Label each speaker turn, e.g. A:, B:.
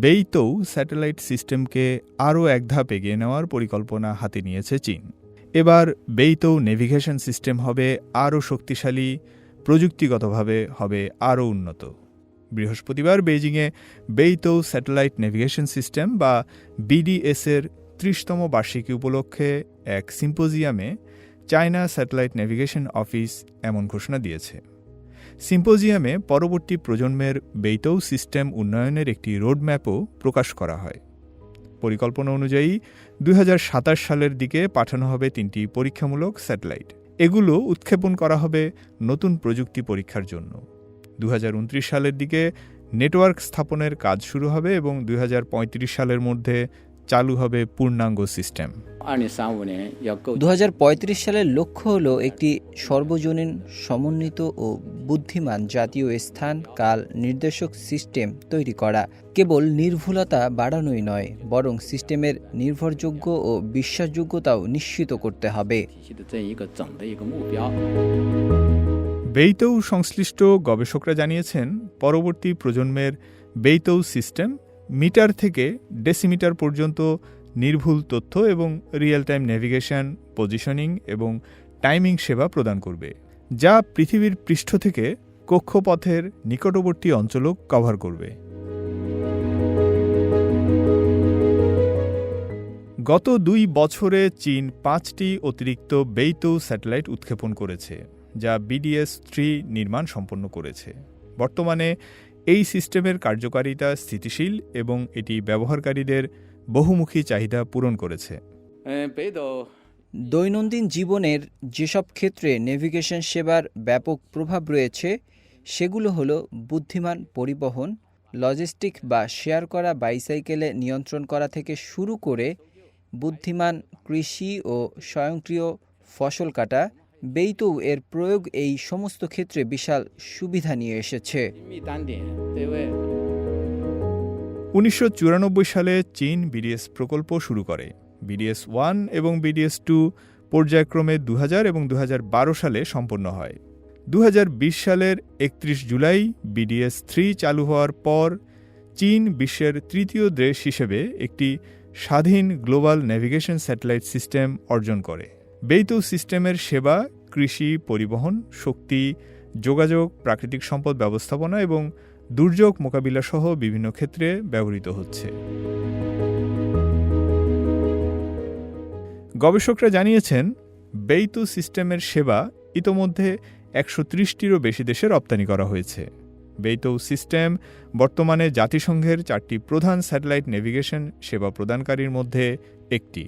A: বেইতৌ satellite সিস্টেমকে আরও এক ধাপ এগিয়ে নেওয়ার পরিকল্পনা হাতে নিয়েছে চীন। এবার বেইতৌ নেভিগেশন সিস্টেম হবে আরও শক্তিশালী, প্রযুক্তিগতভাবে হবে আরও উন্নত। বৃহস্পতিবার বেইজিংয়ে বেইতৌ স্যাটেলাইট নেভিগেশন সিস্টেম বা বিডিএসের ত্রিশতম বার্ষিকী উপলক্ষে এক সিম্পোজিয়ামে চায়না স্যাটেলাইট নেভিগেশন অফিস এমন ঘোষণা দিয়েছে। সিম্পোজিয়ামে পরবর্তী প্রজন্মের বেইতৌ সিস্টেম উন্নয়নের একটি রোডম্যাপও প্রকাশ করা হয়। পরিকল্পনা অনুযায়ী দু হাজার সাতাশ সালের দিকে পাঠানো হবে তিনটি পরীক্ষামূলক স্যাটেলাইট। এগুলো উৎক্ষেপণ করা হবে নতুন প্রযুক্তি পরীক্ষার জন্য। দুই হাজার উনত্রিশ সালের দিকে নেটওয়ার্ক স্থাপনের কাজ শুরু হবে এবং দুই হাজার পঁয়ত্রিশ সালের মধ্যে চালু হবে পূর্ণাঙ্গ সিস্টেম।
B: দু হাজার
C: পঁয়ত্রিশ সালের লক্ষ্য হল একটি সর্বজনীন সমন্বিত ও বুদ্ধিমান জাতীয় স্থান, কাল, নির্দেশক সিস্টেম তৈরি করা। কেবল নির্ভুলতা বাড়ানোই নয়, বরং সিস্টেমের নির্ভরযোগ্য ও বিশ্বাসযোগ্যতাও নিশ্চিত করতে হবে।
A: বেইতৌ সংশ্লিষ্ট গবেষকরা জানিয়েছেন, পরবর্তী প্রজন্মের বেইতৌ সিস্টেম মিটার থেকে ডেসিমিটার পর্যন্ত নির্ভুল তথ্য এবং রিয়েল টাইম নেভিগেশন, পজিশনিং এবং টাইমিং সেবা প্রদান করবে। যা পৃথিবীর পৃষ্ঠ থেকে কক্ষপথের নিকটবর্তী অঞ্চলও কভার করবে। গত দুই বছরে চীন পাঁচটি অতিরিক্ত বেইতু স্যাটেলাইট উৎক্ষেপণ করেছে, যা বিডিএস থ্রি নির্মাণ সম্পন্ন করেছে। বর্তমানে এই সিস্টেমের কার্যকারিতা স্থিতিশীল এবং এটি ব্যবহারকারীদের বহুমুখী চাহিদা পূরণ করেছে।
C: দৈনন্দিন জীবনের যেসব ক্ষেত্রে নেভিগেশন সেবার ব্যাপক প্রভাব রয়েছে, সেগুলো হলো বুদ্ধিমান পরিবহন লজিস্টিক বা শেয়ার করা বাইসাইকেলে নিয়ন্ত্রণ করা থেকে শুরু করে বুদ্ধিমান কৃষি ও স্বয়ংক্রিয় ফসল কাটা বেইতৌ এর প্রয়োগ এই সমস্ত ক্ষেত্রে বিশাল সুবিধা নিয়ে এসেছে।
A: উনিশশো চুরানব্বই সালে চীন বিডিএস প্রকল্প শুরু করে। বিডিএস ওয়ান এবং বিডিএস টু পর্যায়ক্রমে দু হাজার এবং দু হাজার বারো সালে সম্পন্ন হয়। দু হাজার বিশ সালের একত্রিশ জুলাই বিডিএস থ্রি চালু হওয়ার পর চীন বিশ্বের তৃতীয় দেশ হিসেবে একটি স্বাধীন গ্লোবাল নেভিগেশন স্যাটেলাইট সিস্টেম অর্জন করে। বেইতৌ সিস্টেমের সেবা, কৃষি, পরিবহন, শক্তি, যোগাযোগ, প্রাকৃতিক সম্পদ ব্যবস্থাপনা এবং দুর্যোগ মোকাবিলা সহ বিভিন্ন ক্ষেত্রে ব্যবহৃত হচ্ছে। গবেষকরা জানিয়েছেন, বেইতু সিস্টেমের সেবা ইতোমধ্যে একশো ত্রিশটিরও বেশি দেশে রপ্তানি করা হয়েছে। বেইতৌ সিস্টেম বর্তমানে জাতিসংঘের চারটি প্রধান স্যাটেলাইট নেভিগেশন সেবা প্রদানকারীর মধ্যে একটি।